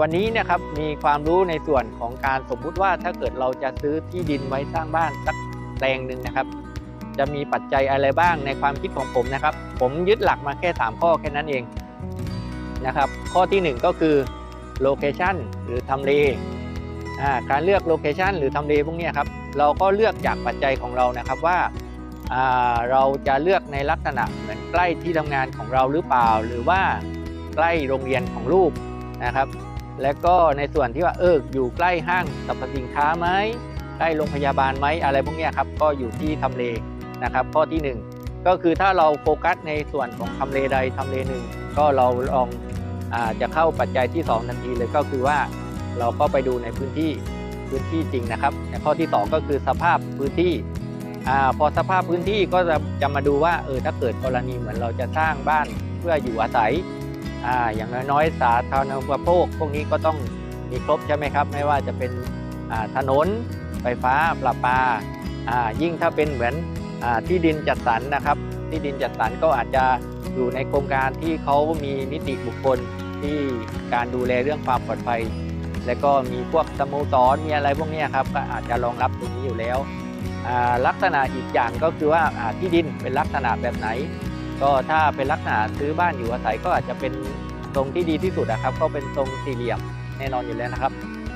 วันนี้นะครับมีความรู้ในส่วนของการสมมุติว่าถ้าเกิดเราจะซื้อที่ดินไว้สร้างบ้านสักแปลงหนึ่งนะครับ จะมีปัจจัยอะไรบ้างในความคิดของผมนะครับ ผมยึดหลักมาแค่ 3 ข้อแค่นั้นเองนะครับข้อทีหนึ่1 ก็คือโลเคชันหรือทำเลการเลือกโลเคชันหรือทำเลพวกนี้ครับเราก็เลือกจากปัจจัยของเรานะครับว่าอ่าเราจะเลือกในลักษณะเหมือนใกล้ที่ทำงานของเราหรือเปล่า หรือว่าใกล้โรงเรียนของลูก นะครับ และก็ในส่วนที่ว่าเอออยู่ใกล้ห้างสรรพสินค้าไหมใกล้โรงพยาบาลไหมอะไรพวกนี้ครับก็อยู่ที่ทำเลนะครับ ข้อที่หนึ่งก็คือถ้าเราโฟกัสในส่วนของทำเลใดทำเลหนึ่งก็เราลองอาจะเข้าปัจจัยที่สองทันทีเลยก็คือว่าเราก็ไปดูในพื้นที่พื้นที่จริงนะครับในข้อที่สองก็คือสภาพพื้นที่อพอสภาพพื้นที่ก็จะจะมาดูว่าเออถ้าเกิดกรณีเหมือนเราจะสร้างบ้านเพื่ออยู่อาศัย อ่าอย่างน้อยๆสาธารณูปโภคพวกนี้ก็ต้องมีครบใช่ไหมครับ ไม่ว่าจะเป็นถนนไฟฟ้าประปาอ่ายิ่งถ้าเป็นเหมือนอที่ดินจัดสรรนะครับ ที่ดินจัดสรรก็อาจจะอยู่ในโครงการที่เขามีนิติบุคคลที่การดูแลเรื่องความปลอดภัย และก็มีพวกสโมสรมีอะไรพวกนี้ครับก็อาจจะรองรับตรงนี้อยู่แล้ว ลักษณะอีกอย่างก็คือว่าที่ดินเป็นลักษณะแบบไหน ก็ถ้าเป็นลักษณะซื้อบ้านอยู่อาศัยก็อาจจะเป็นทรงที่ดีที่สุดนะครับ ก็เป็นทรงสี่เหลี่ยมแน่นอนอยู่แล้วนะครับ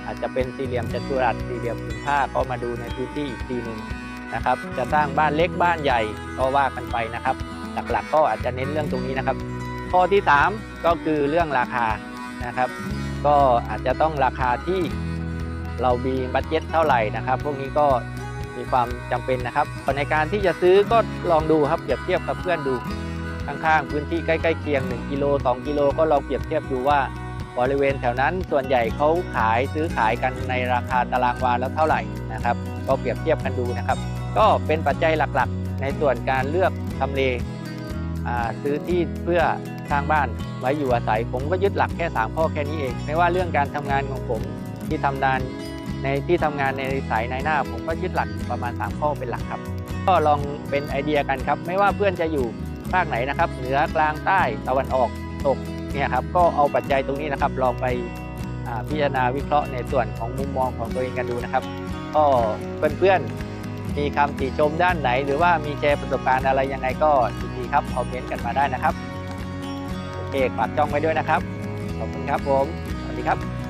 อาจจะเป็นสี่เหลี่ยมจัตุรัสสี่เหลี่ยมผืนผ้าก็มาดูในพื้นที่อีกทีหนึ่งนะครับ จะสร้างบ้านเล็กบ้านใหญ่ก็ว่ากันไปนะครับ หลักๆก็อาจจะเน้นเรื่องตรงนี้นะครับ ข้อที่ 3 ก็คือเรื่องราคานะครับ ก็อาจจะต้องราคาที่เรามีบัตเจ็ตเท่าไหร่นะครับ พวกนี้ก็มีความจำเป็นนะครับในการที่จะซื้อก็ลองดูครับเปรียบเทียบกับเพื่อนดู ข้างๆ พื้นที่ใกล้ๆเคียง 1 กิโล 2 กิโลก็ลองเปรียบเทียบดูว่าบริเวณแถวนั้นส่วนใหญ่เขาขายซื้อขายกันในราคาตารางวาแล้วเท่าไหร่นะครับ ก็เปรียบเทียบกันดูนะครับ ก็เป็นปัจจัยหลักๆ ในส่วนการเลือกทำเลซื้อที่เพื่อสร้างบ้านไว้อยู่อาศัย ผมก็ยึดหลักแค่ 3 ข้อแค่นี้เอง ไม่ว่าเรื่องการทำงานของผมที่ทำงานในที่ทำงานในสายในหน้า ผมก็ยึดหลักประมาณ 3 ข้อเป็นหลักครับ ก็ลองเป็นไอเดียกันครับ ไม่ว่าเพื่อนจะอยู่ ภาคไหนนะครับ เหนือกลางใต้ตะวันออกตกเนี่ยครับก็เอาปัจจัยตรงนี้นะครับลองไปพิจารณาวิเคราะห์ในส่วนของมุมมองของตัวเองกันดูนะครับก็เพื่อนๆมีคำติชมด้านไหน หรือว่ามีแชร์ประสบการณ์อะไรยังไงก็ยินดีครับคอมเมนต์กันมาได้นะครับโอเคฝากจ้องไว้ด้วยนะครับขอบคุณครับผมสวัสดีครับ